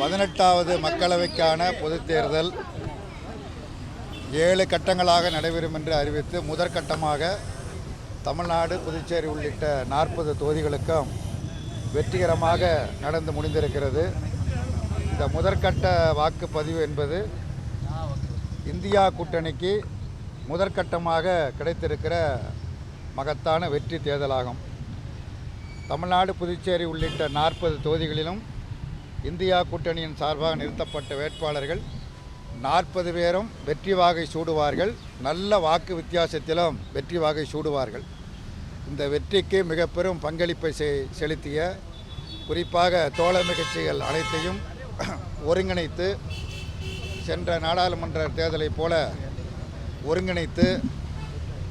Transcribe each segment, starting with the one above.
பதினெட்டாவது மக்களவைக்கான பொதுத் தேர்தல் ஏழு கட்டங்களாக நடைபெறும் என்று அறிவித்து முதற்கட்டமாக தமிழ்நாடு புதுச்சேரி உள்ளிட்ட நாற்பது தொகுதிகளுக்கும் வெற்றிகரமாக நடந்து முடிந்திருக்கிறது. இந்த முதற்கட்ட வாக்குப்பதிவு என்பது இந்தியா கூட்டணிக்கு முதற்கட்டமாக கிடைத்திருக்கிற மகத்தான வெற்றி தேர்தலாகும். தமிழ்நாடு புதுச்சேரி உள்ளிட்ட நாற்பது தொகுதிகளிலும் இந்தியா கூட்டணியின் சார்பாக நிறுத்தப்பட்ட வேட்பாளர்கள் நாற்பது பேரும் வெற்றி வாகை சூடுவார்கள். நல்ல வாக்கு வித்தியாசத்திலும் வெற்றி வாகை சூடுவார்கள். இந்த வெற்றிக்கு மிக பெரும் பங்களிப்பை செ- செலுத்திய குறிப்பாக தோழமை கட்சிகள் அனைத்தையும் ஒருங்கிணைத்து சென்ற நாடாளுமன்ற தேர்தலைப் போல ஒருங்கிணைத்து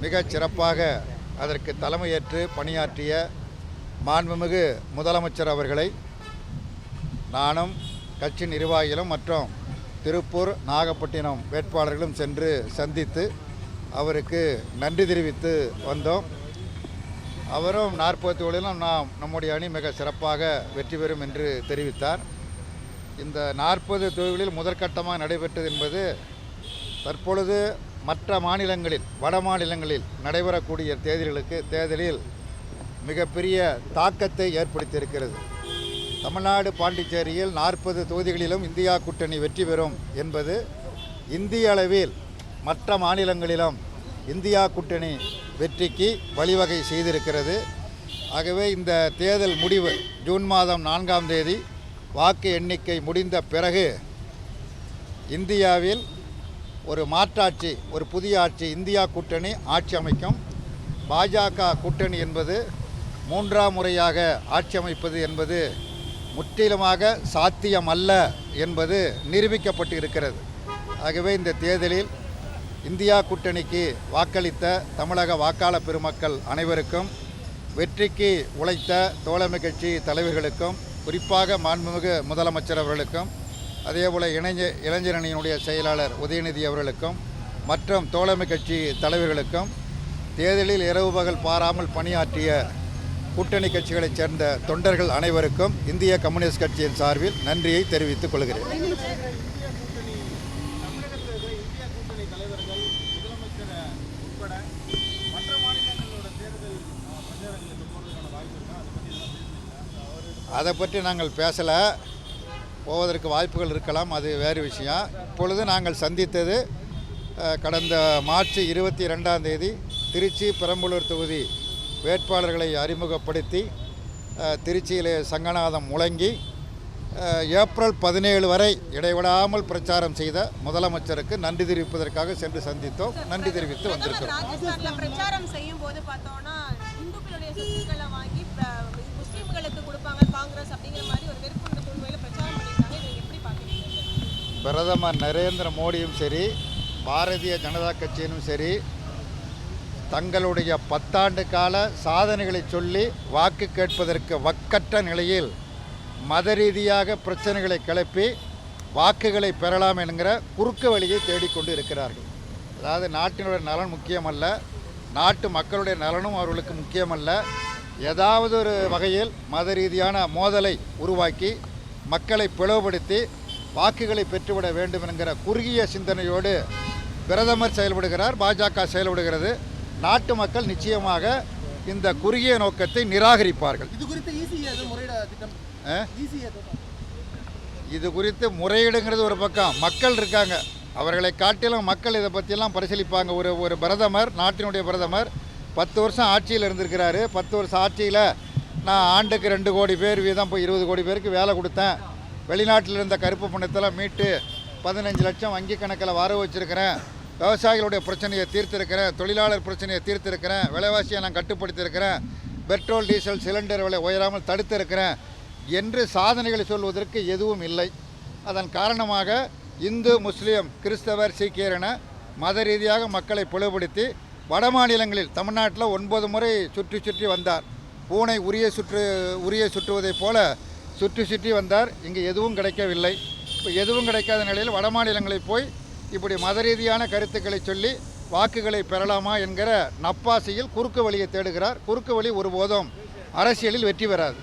மிகச் சிறப்பாக அதற்கு தலைமையேற்று பணியாற்றிய மாண்புமிகு முதலமைச்சர் அவர்களை நானும் கட்சி நிர்வாகிகளும் மற்றும் திருப்பூர் நாகப்பட்டினம் வேட்பாளர்களும் சென்று சந்தித்து அவருக்கு நன்றி தெரிவித்து வந்தோம். அவரும் நாற்பது தொழிலும் நாம் நம்முடைய அணி மிக சிறப்பாக வெற்றி பெறும் என்று தெரிவித்தார். இந்த நாற்பது தொகுதிகளில் முதற்கட்டமாக நடைபெற்றது என்பது தற்பொழுது மற்ற மாநிலங்களில் வட மாநிலங்களில் நடைபெறக்கூடிய தேர்தல்களுக்கு தேர்தலில் மிகப்பெரிய தாக்கத்தை ஏற்படுத்தியிருக்கிறது. தமிழ்நாடு பாண்டிச்சேரியில் நாற்பது தொகுதிகளிலும் இந்தியா கூட்டணி வெற்றி பெறும் என்பது இந்திய அளவில் மற்ற மாநிலங்களிலும் இந்தியா கூட்டணி வெற்றிக்கு வழிவகை செய்திருக்கிறது. ஆகவே இந்த தேர்தல் முடிவு ஜூன் மாதம் நான்காம் தேதி வாக்கு எண்ணிக்கை முடிந்த பிறகு இந்தியாவில் ஒரு மாற்றாட்சி ஒரு புதிய ஆட்சி இந்தியா கூட்டணி ஆட்சி அமைக்கும். பாஜக கூட்டணி என்பது மூன்றாம் முறையாக ஆட்சி அமைப்பது என்பது முற்றிலுமாக சாத்தியமல்ல என்பது நிரூபிக்கப்பட்டு இருக்கிறது ஆகவே இந்த தேர்தலில் இந்தியா கூட்டணிக்கு வாக்களித்த தமிழக வாக்காளர் பெருமக்கள் அனைவருக்கும் வெற்றிக்கு உழைத்த தோழமை கட்சி தலைவர்களுக்கும் குறிப்பாக மாண்புமிகு முதலமைச்சர் அவர்களுக்கும் அதேபோல் இளைஞ இளைஞரணியினுடைய செயலாளர் உதயநிதி அவர்களுக்கும் மற்றும் தோழமை கட்சி தலைவர்களுக்கும் தேர்தலில் இரவு பகல் பாராமல் பணியாற்றிய கூட்டணி கட்சிகளைச் சேர்ந்த தொண்டர்கள் அனைவருக்கும் இந்திய கம்யூனிஸ்ட் கட்சியின் சார்பில் நன்றியை தெரிவித்துக் கொள்கிறேன். அதை பற்றி நாங்கள் பேசலை. போவதற்கு வாய்ப்புகள் இருக்கலாம் அது வேறு விஷயம். இப்பொழுது நாங்கள் சந்தித்தது கடந்த மார்ச் இருபத்தி ரெண்டாம் தேதி திருச்சி பெரம்பலூர் தொகுதி வேட்பாளர்களை அறிமுகப்படுத்தி திருச்சியிலே சங்கநாதம் முழங்கி ஏப்ரல் பதினேழு வரை இடைவிடாமல் பிரச்சாரம் செய்த முதலமைச்சருக்கு நன்றி தெரிவிப்பதற்காக சென்று சந்தித்தோம். நன்றி தெரிவித்து வந்திருக்கிறோம். பிரச்சாரம் செய்யும் போது பார்த்தோம்னா இந்துக்களுடைய சொத்துக்களை வாங்கி ப- முஸ்லிம்களுக்கு கொடுப்பாங்க காங்கிரஸ் அப்படிங்கிற மாதிரி ஒரு வெறுப்புணர்வு சூழ்நிலையில பிரச்சாரம் பண்ணியிருக்காங்க. இதை எப்படி பாக்குறீங்க பிரதமர் நரேந்திர மோடியும் சரி பாரதிய ஜனதா கட்சியினும் சரி தங்களுடைய பத்தாண்டு கால சாதனைகளை சொல்லி வாக்கு கேட்பதற்கு வக்கற்ற நிலையில் மத ரீதியாக பிரச்சனைகளை கிளப்பி வாக்குகளை பெறலாம் என்கிற குறுக்கு வழியை தேடிக்கொண்டு இருக்கிறார்கள். அதாவது நாட்டினுடைய நலன் முக்கியமல்ல நாட்டு மக்களுடைய நலனும் அவர்களுக்கு முக்கியமல்ல. ஏதாவது ஒரு வகையில் மத ரீதியான மோதலை உருவாக்கி மக்களை பிளவுபடுத்தி வாக்குகளை பெற்றுவிட வேண்டும் என்கிற குறுகிய சிந்தனையோடு பிரதமர் செயல்படுகிறார் பாஜக செயல்படுகிறது. நாட்டு மக்கள் நிச்சயமாக இந்த குறுகிய நோக்கத்தை நிராகரிப்பார்கள். இது குறித்து இது குறித்து முறையீடுங்கிறது ஒரு பக்கம். மக்கள் இருக்காங்க. அவர்களை காட்டிலும் மக்கள் இதை பற்றியெல்லாம் பரிசீலிப்பாங்க. ஒரு ஒரு பிரதமர் நாட்டினுடைய பிரதமர் பத்து வருஷம் ஆட்சியில் இருந்திருக்கிறாரு. பத்து வருஷம் ஆட்சியில் நான் ஆண்டுக்கு ரெண்டு கோடி பேர் வீதம் போய் இருபது கோடி பேருக்கு வேலை கொடுத்தேன். வெளிநாட்டில் இருந்த கருப்பு பணத்தெல்லாம் மீட்டு பதினஞ்சு லட்சம் வங்கி கணக்கில் வர வச்சுருக்கிறேன். விவசாயிகளுடைய பிரச்சனையை தீர்த்திருக்கிறேன் தொழிலாளர் பிரச்சனையை தீர்த்திருக்கிறேன் விலைவாசியை நான் கட்டுப்படுத்தியிருக்கிறேன் பெட்ரோல் டீசல் சிலிண்டர் விலை உயராமல் தடுத்திருக்கிறேன் என்று சாதனைகளை சொல்வதற்கு எதுவும் இல்லை. அதன் காரணமாக இந்து முஸ்லீம் கிறிஸ்தவர் சீக்கியர் என மத ரீதியாக மக்களை பிளவுபடுத்தி வட மாநிலங்களில் தமிழ்நாட்டில் ஒன்பது முறை சுற்றி சுற்றி வந்தார். பூனை உரிய சுற்று உரிய சுற்றுவதைப் போல சுற்றி சுற்றி வந்தார். இங்கே எதுவும் கிடைக்கவில்லை. இப்போ எதுவும் கிடைக்காத நிலையில் வட மாநிலங்களில் போய் இப்படி மத ரீதியான கருத்துக்களை சொல்லி வாக்குகளை பெறலாமா என்கிற நப்பாசையில் குறுக்கு வழியை தேடுகிறார். குறுக்கு வழி ஒருபோதும் அரசியலில் வெற்றி பெறாது.